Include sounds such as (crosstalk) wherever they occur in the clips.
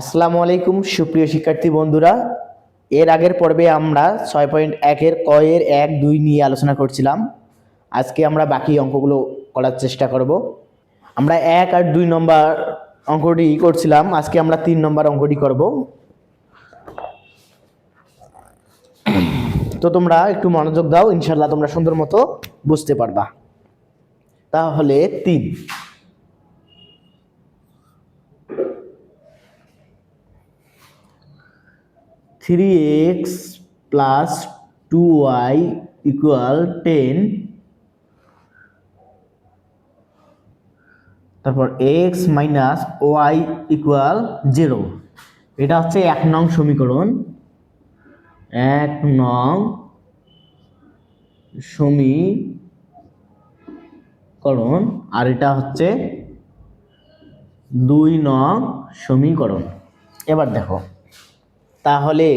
আসসালামু আলাইকুম, সুপ্রিয় শিক্ষার্থী বন্ধুরা। এর আগের পর্বে আমরা ছয় পয়েন্ট একের কয়ের এক দুই নিয়ে আলোচনা করছিলাম। আজকে আমরা বাকি অঙ্কগুলো করার চেষ্টা করব। আমরা এক আর দুই নম্বর অঙ্কটি করছিলাম, আজকে আমরা তিন নম্বর অঙ্কটি করব। তো তোমরা একটু মনোযোগ দাও ইনশাল্লাহ তোমরা সুন্দর মতো বুঝতে পারবা। তাহলে তিন। Three x plus two y equal ten তারপর x minus y equal zero এটা হচ্ছে এক নং সমীকরণ। এক নং সমীকরণ। আর এটা হচ্ছে দুই নং সমীকরণ। এবার দেখো। তাহলে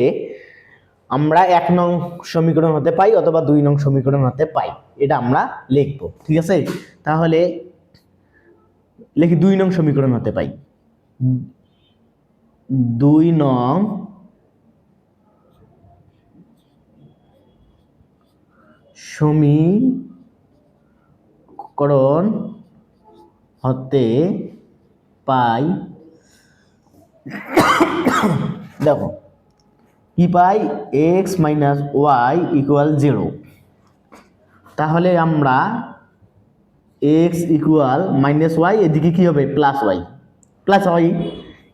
আমরা এক নং সমীকরণ হতে পাই অথবা দুই নং সমীকরণ হতে পাই। এটা আমরা লিখব, ঠিক আছে? তাহলে লিখি দুই নং সমীকরণ হতে পাই। দুই নং সমীকরণ হতে পাই। দেখো কি পাই x minus y equal zero. তাহলে আমরা এক্স ইকুয়াল মাইনাস ওয়াই, এদিকে কী হবে? Plus y. প্লাস ওয়াই,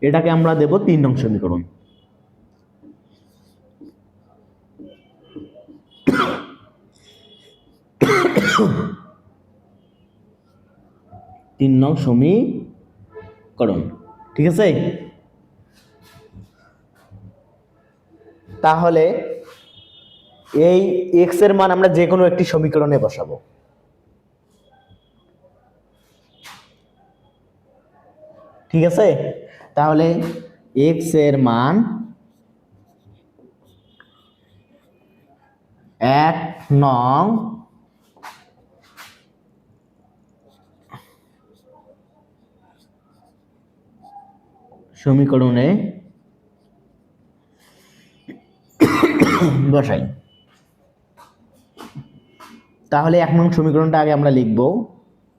এটাকে আমরা দেব তিন নং সমীকরণ। তিন নং সমীকরণ। ঠিক আছে? তাহলে এই এক্সের মান আমরা যে কোনো একটি সমীকরণে বসাবো। ঠিক আছে? তাহলে এক্সের মান এক নং সমীকরণে বসাই। তাহলে এক নং সমীকরণটা আগে আমরা লিখব।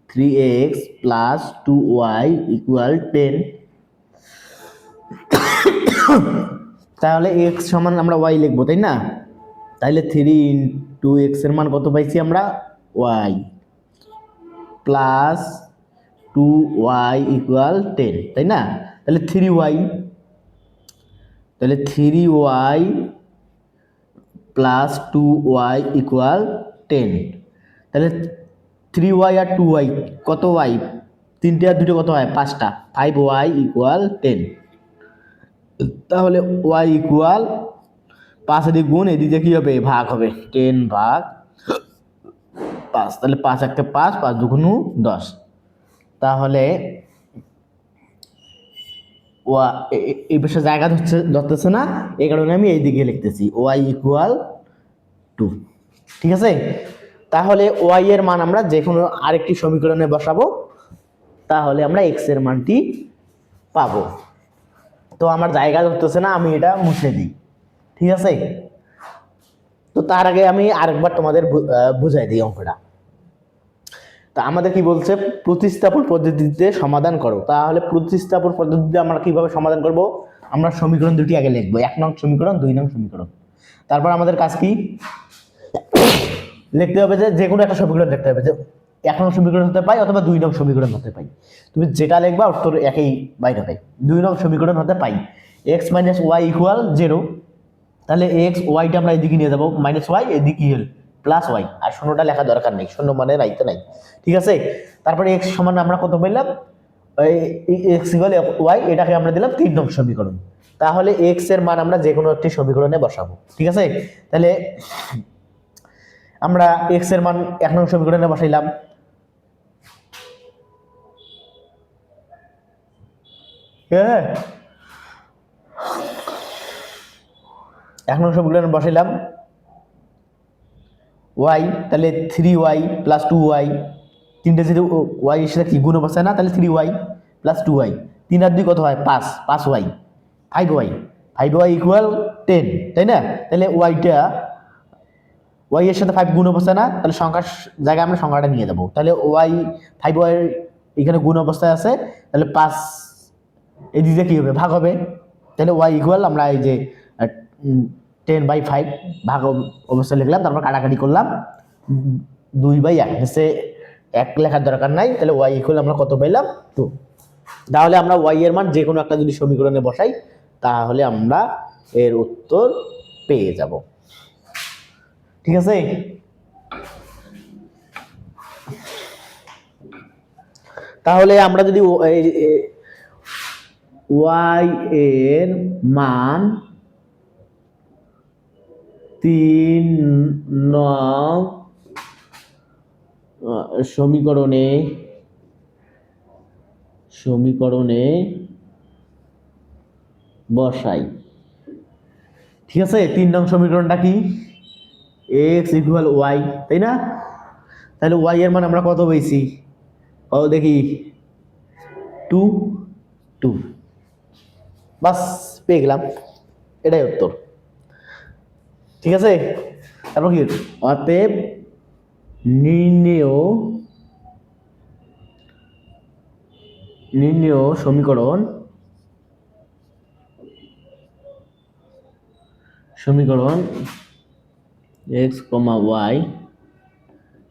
Three x plus two y equal ten তাহলে এক্স সমান আমরা ওয়াই লিখব, তাই না? তাহলে থ্রি ইন্টু এক্সের মান কত পাইছি আমরা? Y plus two y equal ten তাই না? তাহলে থ্রি ওয়াই তাহলে three y plus two y equal ten তাহলে থ্রি ওয়াই আর টু ওয়াই কত ওয়াই তিনটে আর দুটো কত হয়? পাঁচটা। ফাইভ ওয়াই ইকুয়াল টেন তাহলে ওয়াই ইকুয়াল পাঁচ এদিকে গুণ, এদিকে কী হবে? ভাগ হবে। টেন ভাগ পাঁচ। তাহলে পাঁচ একটা পাঁচ পাঁচ দুগুণ দশ। তাহলে ওয়া এই পাশে জায়গা ধরছে, ধরতেছে না এই কারণে আমি এই দিকে লিখতেছি, ওয়াই ইকুয়াল টু ঠিক আছে? তাহলে ওয়াই এর মান আমরা যে কোনো আরেকটি সমীকরণে বসাবো, তাহলে আমরা এক্সের মানটি পাবো। তো আমার জায়গা ধরতেছে না, আমি এটা মুছে দিই, ঠিক আছে? তো তার আগে আমি আরেকবার তোমাদের বুঝাই দিই অঙ্কটা। তা আমাদের কি বলছে? প্রতিস্থাপন পদ্ধতিতে সমাধান করো। তাহলে প্রতিস্থাপন পদ্ধতিতে আমরা কীভাবে সমাধান করব? আমরা সমীকরণ দুটি আগে লিখব। এক নং সমীকরণ, দুই নং সমীকরণ। তারপর আমাদের কাজ কি? লিখতে হবে যে যে কোনো একটা সমীকরণ লিখতে হবে যে, এক নং সমীকরণ হতে পাই অথবা দুই নং সমীকরণ হতে পাই। তুমি যেটা লিখবা, উত্তর একই বাইরে পাই দুই নং সমীকরণ হতে পাই। X minus y equal zero তাহলে এক্স ওয়াইটা আমরা এদিকে নিয়ে যাব। মাইনাস ওয়াই এদিকে হল প্লাস ওয়াই আর শূন্যটা লেখা দরকার নেই, শূন্য মানে রাইতে নাই। ঠিক আছে? তারপরে এক্স সমান আমরা কত পেলাম? এক্স ইকুয়াল ওয়াই এটাকে আমরা দিলাম তিন নম্বর সমীকরণ। তাহলে এক্সের মান আমরা যে কোনো একটি সমীকরণে বসাবো। ঠিক আছে? তাহলে আমরা এক্সের মান এক নং সমীকরণে বসাইলাম। হ্যাঁ এক নং সমীকরণে বসাইলাম। ওয়াই তাহলে three y plus two y তিনটে যদি ওয়াই এর সাথে কি গুণ বসায় না, তাহলে three y plus two y তিন আর দুই কত হয়? পাঁচ পাঁচ y five y five y equal ten তাই না? তাহলে ওয়াইটা ওয়াই এর সাথে ফাইভ গুণ অবস্থায় না, তাহলে সংখ্যার জায়গায় আমরা সংখ্যাটা নিয়ে যাব তাহলে ওয়াই ফাইভ ওয়াই এখানে গুণ অবস্থায় আছে, তাহলে পাঁচ, এই দিকে কী হবে? ভাগ হবে। তাহলে ওয়াই ইকুয়াল আমরা এই যে টেন বাই ফাইভ ভাগ অব- অবস্থায় লিখলাম, তারপর কাটাকাটি করলাম। দুই বাই এক নিচে এক লেখার দরকার নাই, তাহলে ওয়াই ইকুয়াল আমরা কত পাইলাম? টু তাহলে আমরা ওয়াই এর মান যে কোনো একটা যদি সমীকরণে বসাই, তাহলে আমরা এর উত্তর পেয়ে যাব। ঠিক আছে? তাহলে আমরা যদি ওয়াই এর মান তিন নং সমীকরণে সমীকরণে বসাই। ঠিক আছে? তিন নং সমীকরণটা কি? এক্স ইকুয়াল ওয়াই তাই না? তাহলে ওয়াই এর মান আমরা কত পেয়েছি? ও, দেখি। টু টু বাস, পেয়ে গেলাম। এটাই উত্তর। ঠিক আছে? তারপর কি? অতএব নির্ণেয় নির্ণেয় সমীকরণ সমীকরণ এক্স কমা ওয়াই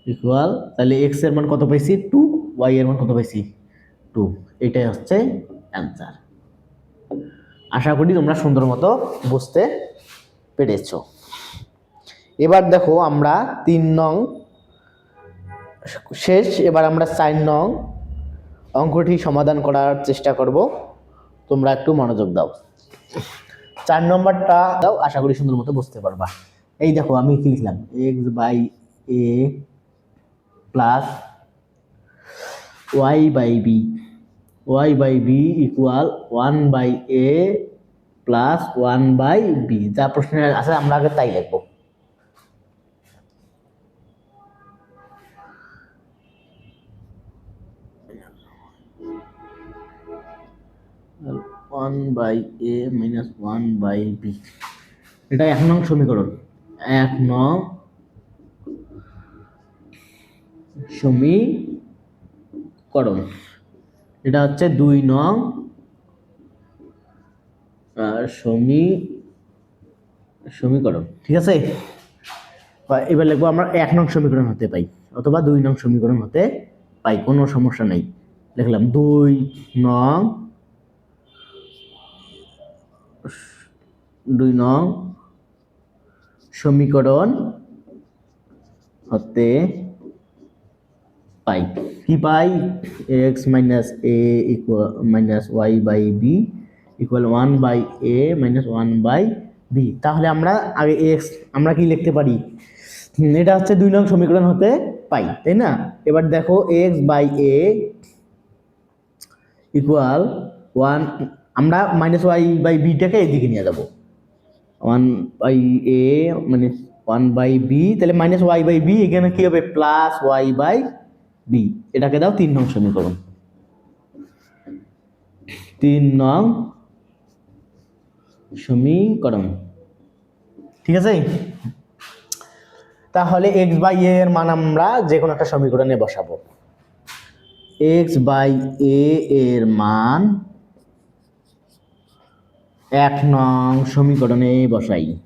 ইকুয়াল তাহলে এক্সের মান কত পাইছি? টু ওয়াই এর মান কত পাইছি? টু এটাই হচ্ছে অ্যান্সার আশা করি তোমরা সুন্দর মতো বুঝতে পেরেছ। এবার দেখো আমরা তিন নং শেষ, এবার আমরা চার নং অঙ্কটি সমাধান করার চেষ্টা করব। তোমরা একটু মনোযোগ দাও। চার নম্বরটা দাও, আশা করি সুন্দর মতো বুঝতে পারবা। এই দেখো, আমি কি লিখলাম? X by a plus y by b y by b equal one by a plus one by b যা প্রশ্নে আছে আমরা আগে তাই লিখব। One by a minus one by b এটা এক নং সমীকরণ। এক নং সমীকরণ। এটা হচ্ছে দুই নং সমী, সমীকরণ। ঠিক আছে? এবার লিখব আমরা এক নং সমীকরণ হতে পাই, অথবা দুই নং সমীকরণ হতে পাই, কোনো সমস্যা নেই। লিখলাম দুই নং দুই নং সমীকরণ হতে পাই। কি পাই? X minus a equal minus y by b equal one by a minus one by b তাহলে আমরা আগে এক্স আমরা কি লিখতে পারি? এটা হচ্ছে দুই নং সমীকরণ হতে পাই, তাই না? এবার দেখো x by a equal one আমরা মাইনাস ওয়াই বাই বিটাকে এদিকে নিয়ে যাব। ওয়ান বাই এ মানে ওয়ান বাই বি তাহলে মাইনাস ওয়াই বাই বি এখানে কী হবে? প্লাস ওয়াই বাই বি এটাকে দাও, তিন নং সমীকরণ। তিন নং সমীকরণ। ঠিক আছে? তাহলে এক্স বাই এর মান আমরা যে কোনো একটা সমীকরণে বসাবো। এক্স বাই এ এর মান এক নং সমীকরণে বসাই।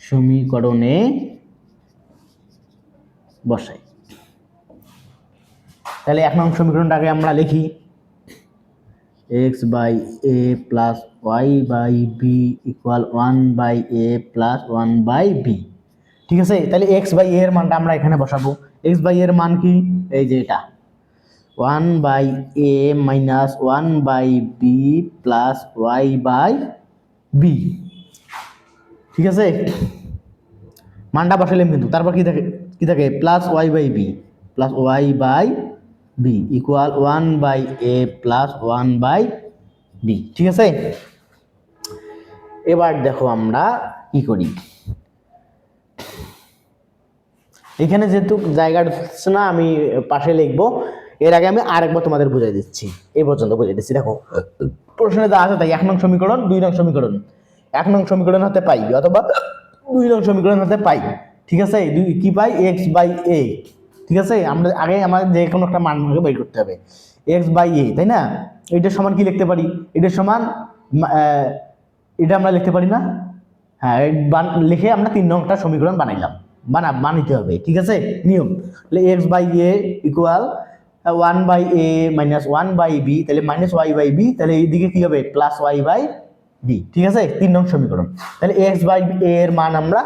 সমীকরণে বসাই। তাহলে এক নং সমীকরণটাকে আমরা লিখি। X by a plus y by b equal one by a plus one by b ঠিক আছে? তাহলে এক্স বাই এর মানটা আমরা এখানে বসাবো। এক্স বাই এর মান কি? এই যে এটা। One by a minus one by b plus y by b. ঠিক আছে? মানটা বসালাম কিন্তু। তারপর কি থাকে? কি থাকে? Plus y by b plus y by b equal one by a plus one by b. ঠিক আছে? এবার দেখো আমরা কি করি? এখানে যেহেতু জায়গাটা না, আমি পাশে লিখব। এর আগে আমি আরেকবার তোমাদের বুঝাই দিচ্ছি। এই পর্যন্ত বুঝাই দিচ্ছি। দেখো, প্রশ্নে যা আছে তাই, এক নং সমীকরণ, দুই নং সমীকরণ। এক নং সমীকরণ হতে পাই, অথবা দুই নং সমীকরণ হতে পাই। ঠিক আছে? দুই, কি পাই? এক্স বাই এ ঠিক আছে? আমরা আগে আমাদের যে কোনো একটা মান বের করতে হবে। এক্স বাই এ তাই না? এটার সমান কি লিখতে পারি? এটার সমান এটা আমরা লিখতে পারি না? হ্যাঁ লিখে আমরা তিন নংটা সমীকরণ বানাইলাম। বানা বানাইতে হবে। ঠিক আছে? নিয়ম। X by a equal one by a minus one by b তাহলে মাইনাস ওয়াই বাই বি তাহলে এইদিকে কি হবে? প্লাস ওয়াই বাই বি ঠিক আছে? তিন নং সমীকরণ। তাহলে এক্স বাই এ এর মান আমরা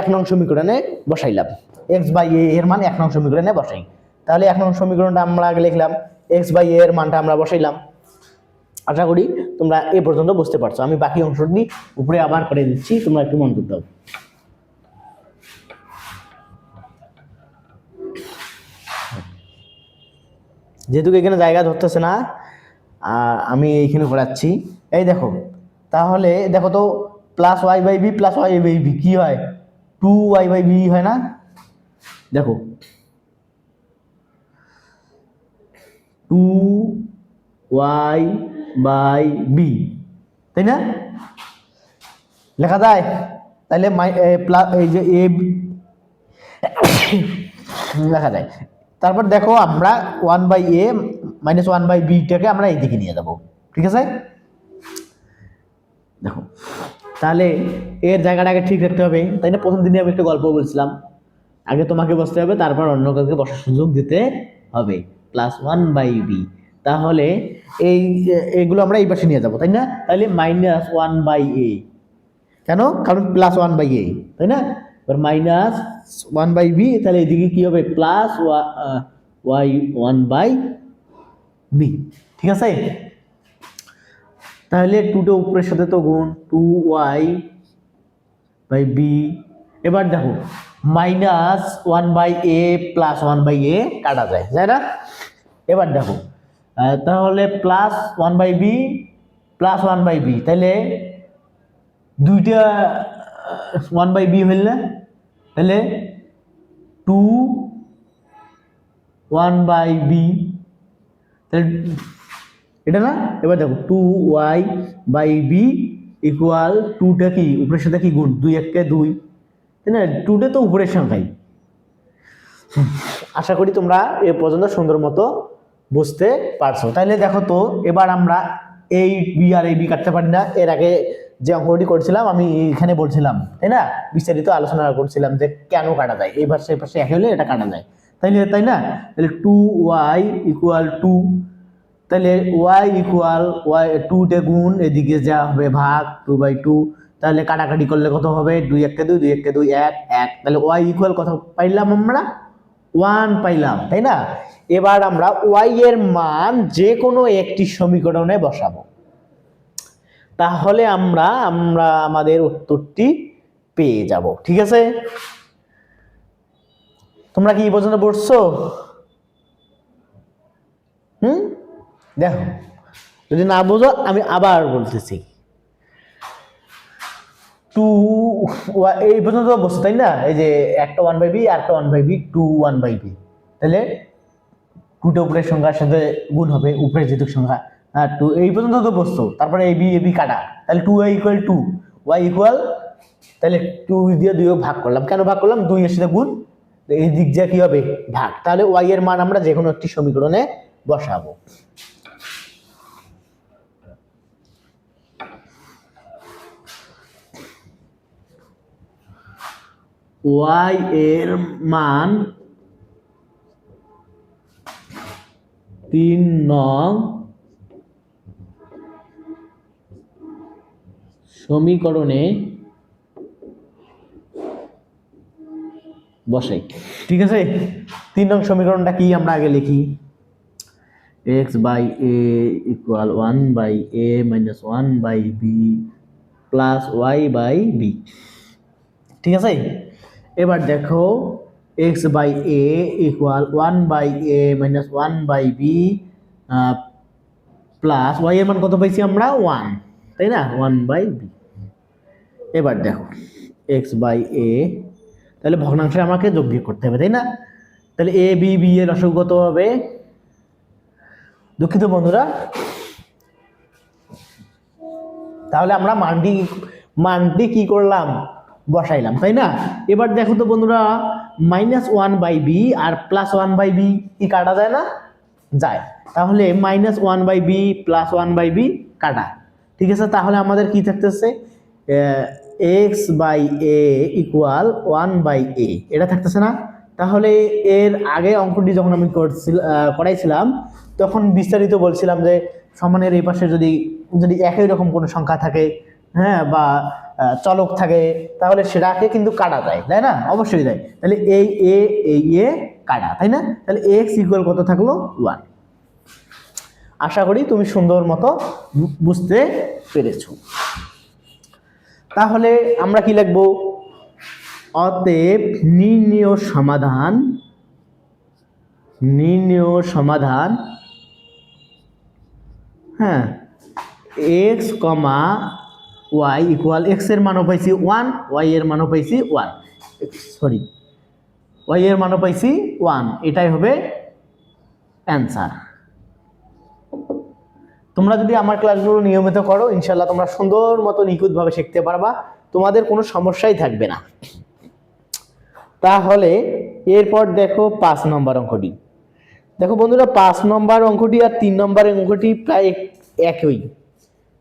এক নং সমীকরণে বসাইলাম। এক্স বাই এ এর মান এক নং সমীকরণে বসাই। তাহলে এক নং সমীকরণটা আমরা আগে লিখলাম। এক্স বাই এ এর মানটা আমরা বসাইলাম। আশা করি তোমরা এ পর্যন্ত বুঝতে পারছ। আমি বাকি অংশটি উপরে আবার করে দিচ্ছি। তোমরা একটু মন দাও। যেহেতু এখানে জায়গা ধরতেছে না, আর আমি এইখানে ঘোরাচ্ছি। এই দেখো, তাহলে দেখো তো plus y by b plus y by b কী হয়? টু ওয়াই বাই বি হয় না? দেখো টু ওয়াই বাই বি তাই না? লেখা যায়? তাহলে মাই প্লাস এই যে এ (coughs) লেখা যায়। তারপর দেখো আমরা one by a minus one by বিটাকে আমরা এই দিকে নিয়ে যাব। ঠিক আছে? দেখো, তাহলে এর জায়গাটা আগে ঠিক রাখতে হবে। তাই না? প্রথম দিনে আমি একটা গল্প বলছিলাম। আগে তোমাকে বসতে হবে, তারপর অন্য কাউকে বসার সুযোগ দিতে হবে। প্লাস ওয়ান বাই বি তাহলে এই, এগুলো আমরা এই পাশে নিয়ে যাব, তাই না? তাহলে মাইনাস ওয়ান বাই এ কেন? কারণ প্লাস ওয়ান বাই এ তাই না? এবার মাইনাস ওয়ান বাই বি তাহলে এদিকে কী হবে? Plus y one by b ঠিক আছে? তাহলে টুটা উপরের সাথে তো গুণ টু ওয়াই বাই বি এবার দেখো minus one by a plus one by a কাটা যায়, তাই না? এবার দেখো তাহলে plus one by b plus one by b তাহলে দুইটা ওয়ান বাই বি হইল তাহলে টু ওয়ান বাই বি তাহলে এটা না? এবার দেখো two y by b equal টুটা কি? উপরের সাথে কি গুণ? দুই এককে দুই। তাই না? টুটা তো উপরের সংখ্যাই। আশা করি তোমরা এ পর্যন্ত সুন্দর মতো বুঝতে পারছ। তাহলে দেখো তো, এবার আমরা এই বি আর এই বি কাটতে পারি না। এর আগে যে অঙ্কটি করছিলাম, আমি এখানে বলছিলাম, তাই না? বিস্তারিত আলোচনা করছিলাম যে কেন কাটা যায়? এই পাশে এই পাশে একই হলে এটা কাটা যায়। তাইলে তাই না? তাহলে টু ওয়াই ইকুয়াল টু তাহলে ওয়াই ইকুয়াল ওয়াই টুতে গুণ, এদিকে যা হবে ভাগ টু বাই টু তাহলে কাটাকাটি করলে কত হবে? দুই এককে দুই দুই এককে দুই, এক এক। তাহলে ওয়াই ইকুয়াল কত পাইলাম আমরা? ওয়ান পাইলাম, তাই না? এবার আমরা ওয়াই এর মান যে কোনো একটি সমীকরণে বসাবো। তাহলে আমরা আমরা আমাদের উত্তরটি পেয়ে যাব, ঠিক আছে? তোমরা কি পর্যন্ত পড়ছো? হুম? দেখো, যদি না বোঝো, আমি আবার বলতেছি। টু এই পর্যন্ত বসে, তাই না? এই যে একটা ওয়ান বাই বি একটা one by b two one by b তাহলে টুটা উপরের সংখ্যার সাথে গুণ হবে, উপরের যেহেতু সংখ্যা। হ্যাঁ টু এই পর্যন্ত তো বসতো তারপরে এই বি এ বি কাটা। তাহলে two y equal two y equal তাহলে টু দিয়ে দুই ভাগ করলাম। কেন ভাগ করলাম? দুই এর সাথে গুণ, এই দিক যা কি হবে? ভাগ। তাহলে ওয়াই এর মান আমরা যে কোনো একটি সমীকরণে বসাবো। ওয়াই এর মান তিন নং সমীকরণে বসাই। ঠিক আছে? তিন নং সমীকরণটা কি আমরা আগে লিখি? X by a equal one by a minus one by b plus y by b ঠিক আছে? এবার দেখো x by a equal one by a minus one by b plus y এর মান কত পাইছি আমরা? ওয়ান তাই না? ওয়ান বাই বি এবার দেখো এক্স বাই এ তাহলে ভগ্নাংশে আমাকে যোগ বিয়োগ করতে হবে, তাই না? তাহলে এ বি বি এর কত হবে। দুঃখিত বন্ধুরা। তাহলে আমরা মানটি মানটি কি করলাম? বসাইলাম, তাই না? এবার দেখো তো বন্ধুরা মাইনাস ওয়ান বাই বি আর প্লাস ওয়ান বাই বি কি কাটা যায় না? যায়। তাহলে minus one by b plus one by b কাটা। ঠিক আছে? তাহলে আমাদের কি থাকতেছে? X by a equal one by a. এটা থাকতেছে না? তাহলে এর আগে অঙ্কটি যখন আমি করাইছিলাম, তখন বিস্তারিত বলছিলাম যে সমানের এই পাশে যদি যদি একই রকম কোনো সংখ্যা থাকে হ্যাঁ বা চলক থাকে, তাহলে সেটাকে কিন্তু কাটা যায়, তাই না? অবশ্যই যায় তাহলে এই এ এই এ কাটা, তাই না? তাহলে এক্স ইকুয়াল কত থাকল? ওয়ান। আশা করি তুমি সুন্দর মতো বুঝতে পেরেছ। তাহলে আমরা কি লিখব? অতএব নির্ণয় সমাধান নির্ণয় সমাধান হ্যাঁ এক্স কমা ওয়াই ইকুয়াল এক্সের মানও পাইছি ওয়ান ওয়াই এর মানও পাইছি ওয়ান সরি ওয়াই এর মানও পাইছি ওয়ান এটাই হবে অ্যান্সার তোমরা যদি আমার ক্লাসগুলো নিয়মিত করো ইনশাল্লাহ তোমরা সুন্দর মতো নিখুঁতভাবে শিখতে পারবা। তোমাদের কোনো সমস্যাই থাকবে না। তাহলে এরপর দেখো পাঁচ নম্বর অঙ্কটি। দেখো বন্ধুরা, পাঁচ নম্বর অঙ্কটি আর তিন নম্বরের অঙ্কটি প্রায় একই।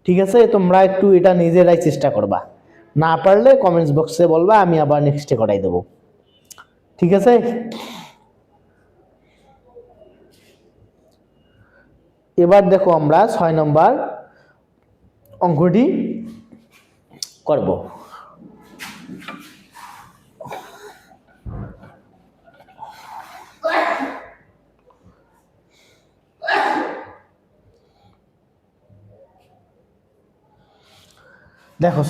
ঠিক আছে? তোমরা একটু এটা নিজেরাই চেষ্টা করবা। না পারলে কমেন্টস বক্সে বলবা, আমি আবার নেক্সটে করাই দেবো। ঠিক আছে? এবার দেখো আমরা ছয় নম্বর অঙ্কটি করব। দেখো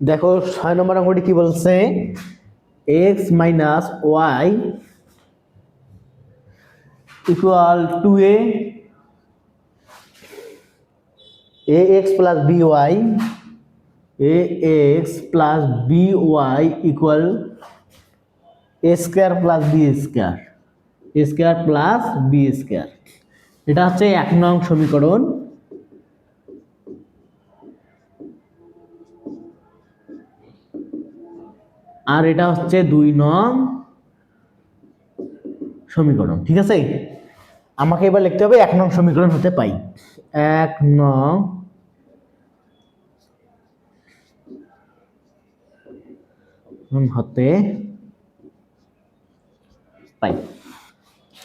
দেখো ছয় নম্বর অঙ্কটি কি বলছে? X minus y equal two a a x plus b y a x plus b y equal a square plus b square square plus b square এটা হচ্ছে এক নং সমীকরণ। আর এটা হচ্ছে দুই নং সমীকরণ, ঠিক আছে? আমাকে এবার লিখতে হবে এক নং সমীকরণ হতে পাই। এক নং হতে পাই।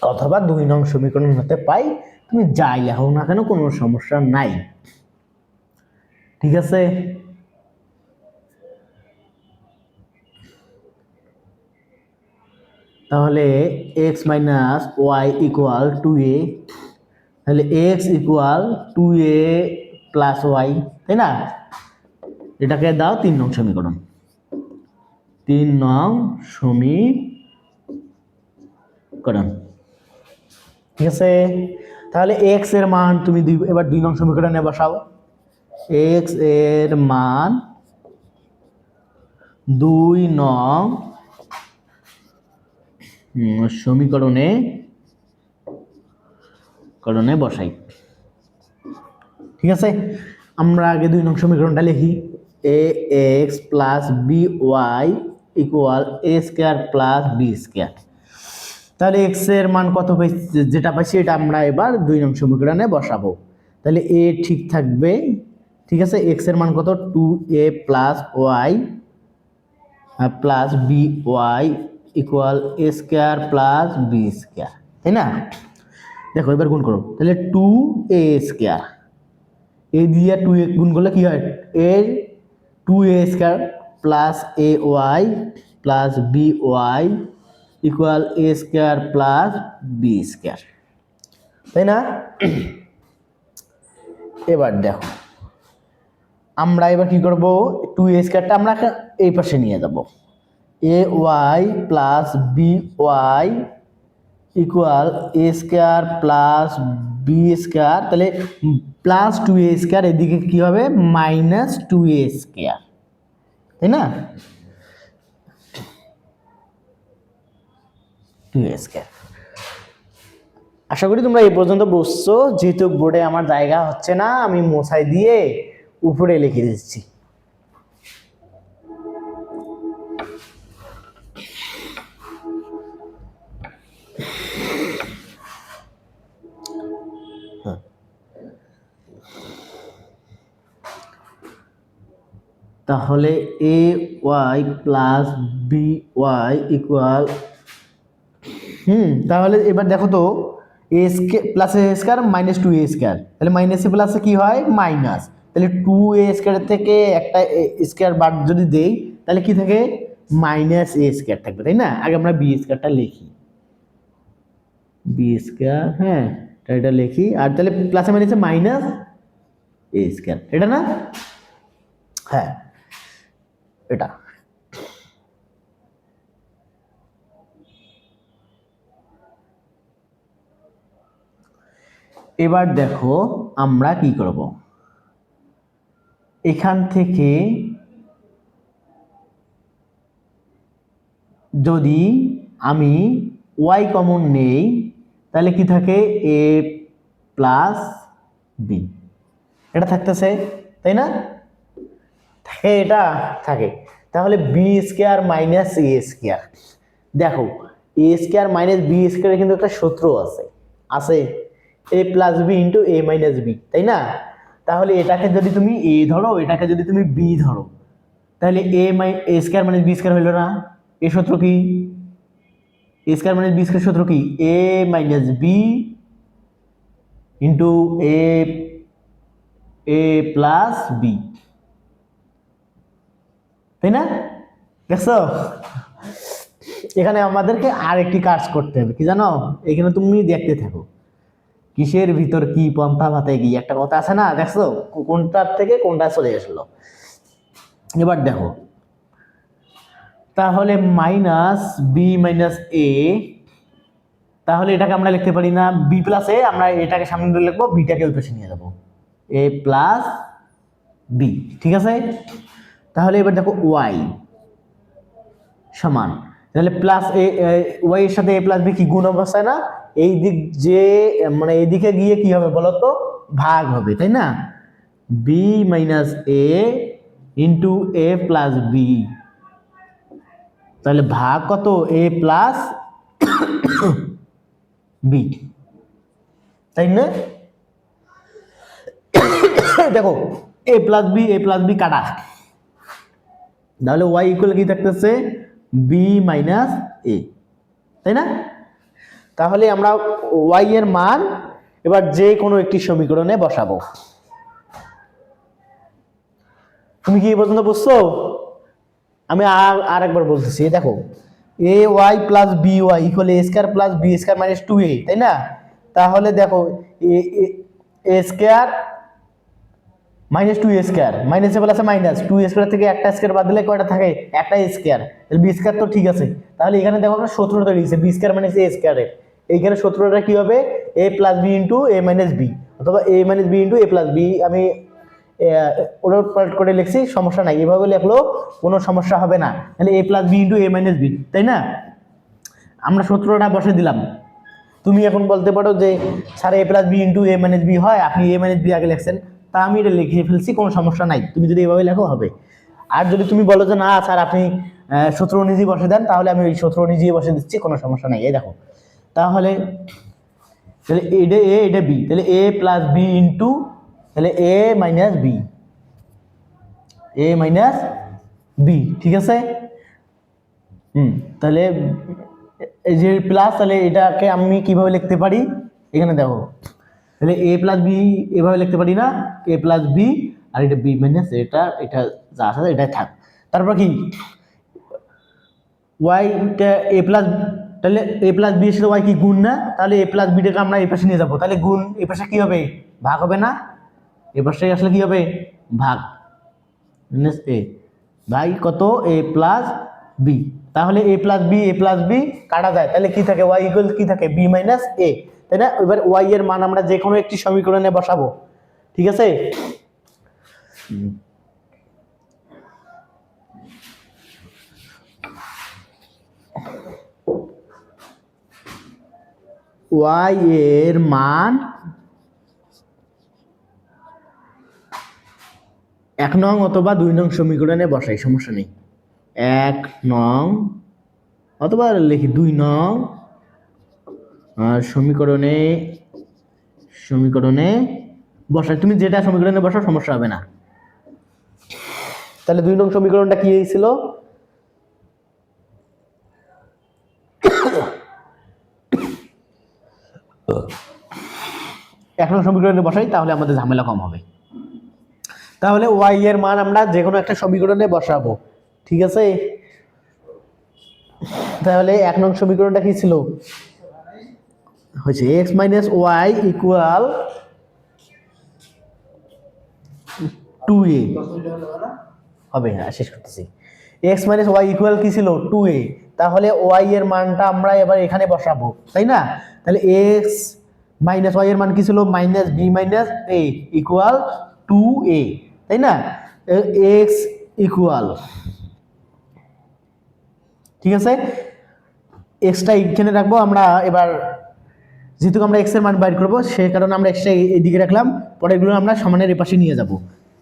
অথবা দুই নং সমীকরণ হতে পাই। তুমি যাই লেখো না কেন, কোনো সমস্যা নাই। ঠিক আছে? তাহলে x minus y equal two a তাহলে x equal two a plus y তাই না? এটাকে দাও তিন নং সমীকরণ। তিন নং সমীকরণ। ঠিক আছে? তাহলে এক্সের মান তুমি দুই, এবার দুই নং সমীকরণে বসাও। এক্সের মান দুই নং সমীকরণে, করণে বসাই। ঠিক আছে? আমরা আগে দুই নং সমীকরণটা লিখি। A x plus b y equal a square plus b square তাহলে এক্সের মান কত পাইছি? যেটা পাইছি, এটা আমরা এবার দুই নং সমীকরণে বসাবো। তাহলে এ ঠিক থাকবে, ঠিক আছে? এক্সের মান কত? Two a plus y plus b y equal a square plus b square তাই না? দেখো, এবার গুণ করো, তাহলে টু এ স্কোয়ার এ দিয়ে টু এ গুণ করলে কি হয়? A two a square plus a y plus b y equal a square plus b square তাই না? এবার দেখো, আমরা এবার কি করব? টু এ স্কোয়ারটা আমরা এই পাশে নিয়ে যাব। A y plus b y equal a square plus b square, তাহলে প্লাস টু এ স্কোয়ার, এদিকে কী হবে? মাইনাস টু এ স্কোয়ার, তাই না? Two a square. আশা করি তোমরা এই পর্যন্ত বসছো যেহেতু বোর্ডে আমার জায়গা হচ্ছে না, আমি মশাই দিয়ে উপরে লিখে দিচ্ছি। তাহলে a y plus b y equal, হুম, তাহলে এবার দেখো তো, a square plus a square minus two a square তাহলে মাইনাসে প্লাসে কি হয়? মাইনাস তাহলে টু এ স্কোয়ার থেকে একটা স্কোয়ার বাদ যদি দেই, তাহলে কি থাকে? মাইনাস এ স্কোয়ার থাকবে, তাই না? আগে আমরা বি স্কোয়ারটা লিখি। বি স্কোয়ার হ্যাঁ এটা লিখি। আর তাহলে প্লাসে মাইনাসে মাইনাস এ স্কোয়ার এটা না? হ্যাঁ। এটা। এবার দেখো আমরা কি করব? এখান থেকে যদি আমি ওয়াই কমন নেই, তাহলে কি থাকে? এ প্লাস বি এটা থাকতেছে, তাই না? এটা থাকে। তাহলে b square minus a square দেখো এ স্কোয়ার মাইনাস বি স্কোয়ারে কিন্তু একটা সূত্র আছে। আছে a plus b into a minus b তাই না? তাহলে এটাকে যদি তুমি এ ধরো, এটাকে যদি তুমি বি ধরো, তাহলে a minus a square minus b square হইল না। এ সূত্র কি? A square minus b square সূত্র কি? A minus b into a a plus b তাই না? দেখছ? এখানে আমাদেরকে আর একটি কাজ করতে হবে, কি জানো? এখানে তুমি দেখতে থাকো। কিসের ভিতর কি পন্থা ভাতে কি একটা কথা আছে না? দেখছ? কোনটার থেকে কোনটা চলে আসলো এবার দেখো। তাহলে মাইনাস বি মাইনাস এ তাহলে এটাকে আমরা লিখতে পারি না বি প্লাস এ আমরা এটাকে সামনে লিখব বিটাকে ওই নিয়ে যাব। এ প্লাস বি ঠিক আছে? তাহলে এবার দেখো ওয়াই সমান। তাহলে প্লাস এ ওয়াই এর সাথে এ প্লাস বি কি গুণ অবস্থায় না? এই দিক যে মানে এইদিকে গিয়ে কি হবে বলো তো ভাগ হবে, তাই না? B minus a into a plus b তাহলে ভাগ কত? এ প্লাস বি তাই না? (coughs) দেখো a plus b a plus b কাটা। তাহলে ওয়াই ইকুয়াল কি থাকতেছে? বি মাইনাস এ তাই না? তাহলে আমরা ওয়াই এর মান এবার যে কোনো একটি সমীকরণে বসাবো। তুমি কি পর্যন্ত বুঝছ? আমি আর আর একবার বলতেছি দেখো a y plus b y equal a square plus b square minus two a তাই না? তাহলে দেখো a square minus two square মাইনাসে প্লাসে মাইনাস টু স্কোয়ার থেকে একটা স্কোয়ার বাদ দিলে কয়টা থাকে? একটা স্কোয়ার তাহলে বি স্কোয়ার তো ঠিক আছে। তাহলে এখানে দেখো একটা সূত্র তৈরি বি স্কোয়ার মাইনাস এ স্কোয়ারের এইখানে সূত্রটা কি হবে? A plus b into a minus b অথবা a minus b into a plus b আমি ওলট পাল্ট করে লিখছি, সমস্যা নাই। এভাবে লিখলেও কোনো সমস্যা হবে না। তাহলে a plus b into a minus b তাই না? আমরা সূত্রটা বসে দিলাম। তুমি এখন বলতে পারো যে, sir a plus b into a minus b হয়? আপনি এ মাইনাস বি আগে লিখছেন। তা আমি এটা লিখে ফেলছি কোনো সমস্যা নাই। তুমি যদি এভাবে লেখো হবে। আর যদি তুমি বলো যে না স্যার আপনি আহ, নিজেই বসে দেন তাহলে আমি ওই সূত্র অনুযায়ী বসে দিচ্ছি কোনো সমস্যা নাই। এই দেখো। তাহলে তাহলে এটা এ এটা বি। তাহলে এ প্লাস বি ইন্টু তাহলে a minus b. A minus b ঠিক আছে? হুম তাহলে যে প্লাস তাহলে এটাকে আমি কীভাবে লিখতে পারি? এখানে দেখো। তাহলে এ প্লাস বি এভাবে লিখতে পারি না এ প্লাস বি আর এটা বি মাইনাস এটা এটা যা আছে এটাই থাক। তারপর কি? ওয়াইটা এ প্লাস তাহলে এ প্লাস বি এর সাথে ওয়াই কি গুণ না? তাহলে এ প্লাস বিটাকে আমরা এই পাশে নিয়ে যাব। তাহলে গুণ এ পাশে কি হবে? ভাগ হবে না? এ পাশে আসলে কি হবে? ভাগ মাইনাস এ ভাই কত? এ প্লাস বি তাহলে a plus b a plus b কাটা যায়। তাহলে কি থাকে? ওয়াই ইকুয়াল কি থাকে? বি মাইনাস এ তাই না? এবার ওয়াই এর মান আমরা যে কোনো একটি সমীকরণে বসাবো। ঠিক আছে? ওয়াই এর মান এক নং অথবা দুই নং সমীকরণে বসাই, সমস্যা নেই। এক নং অথবা লিখি দুই নং সমীকরণে সমীকরণে বসাই তুমি যেটা সমীকরণে বসাও, সমস্যা হবে না। তাহলে দুই নং সমীকরণটা কি হয়েছিল এক নং সমীকরণে বসাই, তাহলে আমাদের ঝামেলা কম হবে। তাহলে ওয়াই এর মান আমরা যে কোনো একটা সমীকরণে বসাবো। ঠিক আছে? তাহলে এক নং সমীকরণটা কি ছিল? হয়েছে x minus y equal two a. হবে হ্যাঁ শেষ করতেছি। এক্স মাইনাস ওয়াই ইকুয়াল কি ছিল? Two a. তাহলে ওয়াই এর মানটা আমরা এবার এখানে বসাবো, তাই না? তাহলে এক্স মাইনাস ওয়াই এর মান কি ছিল? Minus b minus a equal two a, তাই না? X equal. ঠিক আছে? এক্সটা এখানে রাখব, আমরা এবার যেহেতু আমরা এক্সের মান বাইর করব সে কারণে আমরা এক্সটা এদিকে রাখলাম। পরেরগুলো আমরা সমানের এপাশে নিয়ে যাব।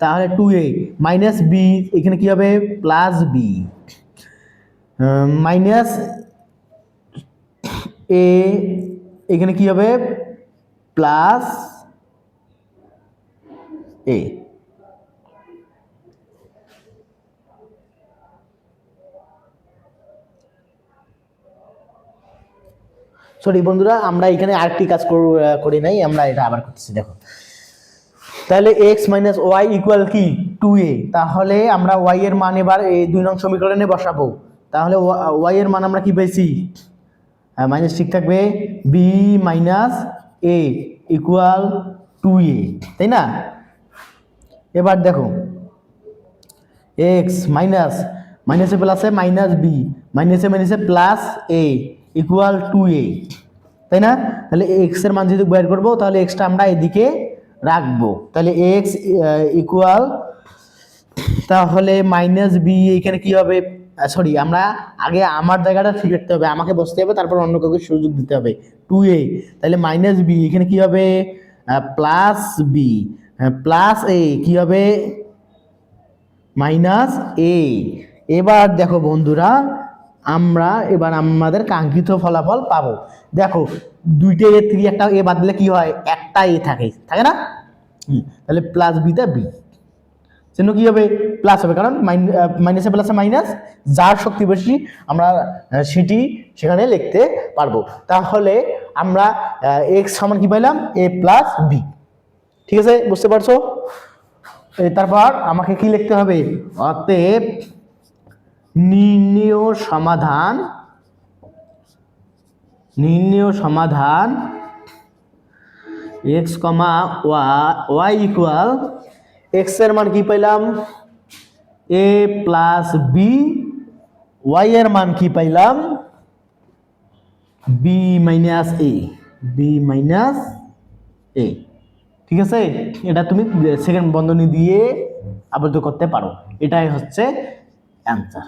তাহলে টু এ মাইনাস বি এখানে কী হবে? প্লাস বি মাইনাস এ এখানে কী হবে? প্লাস এ সরি বন্ধুরা, আমরা এখানে আরেকটি কাজ কর- নাই, আমরা এটা আবার করতেছি, দেখো। তাহলে এক্স মাইনাস ওয়াই ইকুয়াল কি? টু এ তাহলে আমরা ওয়াই এর মান এবার এই দুই নং সমীকরণে বসাবো। তাহলে ওয়াই এর মান আমরা কি পেয়েছি? মাইনাস ঠিক থাকবে b minus a equal two a তাই না? এবার দেখো এক্স মাইনাস মাইনাসে প্লাসে মাইনাস বি মাইনাসে মাইনাসে plus a equal two a তাই না? তাহলে এক্সের মান যদি বের করব, তাহলে এক্সটা আমরা এদিকে রাখব। তাহলে এক্স ইকুয়াল তাহলে মাইনাস বি এখানে কি হবে? সরি আমরা আগে আমার জায়গাটা ঠিক রাখতে হবে, আমাকে বসতে হবে, তারপর অন্য কাউকে সুযোগ দিতে হবে। টু এ তাহলে মাইনাস বি এখানে কি হবে? প্লাস বি প্লাস এ কি হবে? মাইনাস এ এবার দেখো বন্ধুরা আমরা এবার আমাদের কাঙ্ক্ষিত ফলাফল পাবো। দেখো, দুইটা এ থেকে একটা এ বাদ দিলে কি হয়? একটা এ থাকে। থাকে না? তাহলে প্লাস বিটা বি জন্য কি হবে? প্লাস হবে। কারণ মাইনাসে প্লাসে মাইনাস যার শক্তি বেশি, আমরা সেটি সেখানে লিখতে পারব। তাহলে আমরা এক্স সমান কি পাইলাম? এ প্লাস বি ঠিক আছে? বুঝতে পারছ? তারপর আমাকে কি লিখতে হবে? অতএব নির্ণয় সমাধান নির্ণয় সমাধান এক্স কমা ওয়াই ইকুয়াল এক্সের মান কি পাইলাম? এ প্লাস বি ওয়াই এর মান কি পাইলাম? B minus a b minus a ঠিক আছে? এটা তুমি সেকেন্ড বন্ধনী দিয়ে আবদ্ধ করতে পারো। এটাই হচ্ছে অ্যান্সার।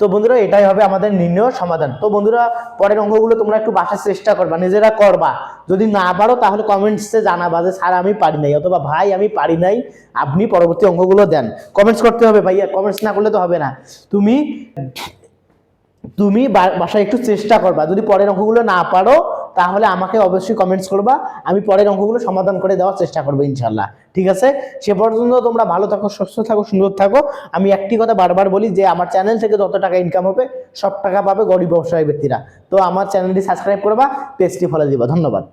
তো বন্ধুরা, এটাই হবে আমাদের নির্ণয় সমাধান। তো বন্ধুরা, পরের অঙ্কগুলো তোমরা একটু বাসার চেষ্টা করবা, নিজেরা করবা। যদি না পারো, তাহলে কমেন্টসে জানাবা যে, স্যার, আমি পারি নাই, অথবা, ভাই, আমি পারি নাই, আপনি পরবর্তী অঙ্কগুলো দেন। কমেন্টস করতে হবে, ভাইয়া কমেন্টস না করলে তো হবে না। তুমি তুমি বাসায় একটু চেষ্টা করবা। যদি পরের অঙ্কগুলো না পারো তাহলে আমাকে অবশ্যই কমেন্টস করবা। আমি পরের অঙ্কগুলো সমাধান করে দেওয়ার চেষ্টা করব ইনশাল্লাহ ঠিক আছে? সে পর্যন্ত তোমরা ভালো থাকো, সুস্থ থাকো, সুন্দর থাকো। আমি একটি কথা বারবার বলি যে, আমার চ্যানেল থেকে যত টাকা ইনকাম হবে, সব টাকা পাবে গরিব ব্যবসায়ী ব্যক্তিরা। তো আমার চ্যানেলটি সাবস্ক্রাইব করবা পেজটি ফলে দিবা। ধন্যবাদ।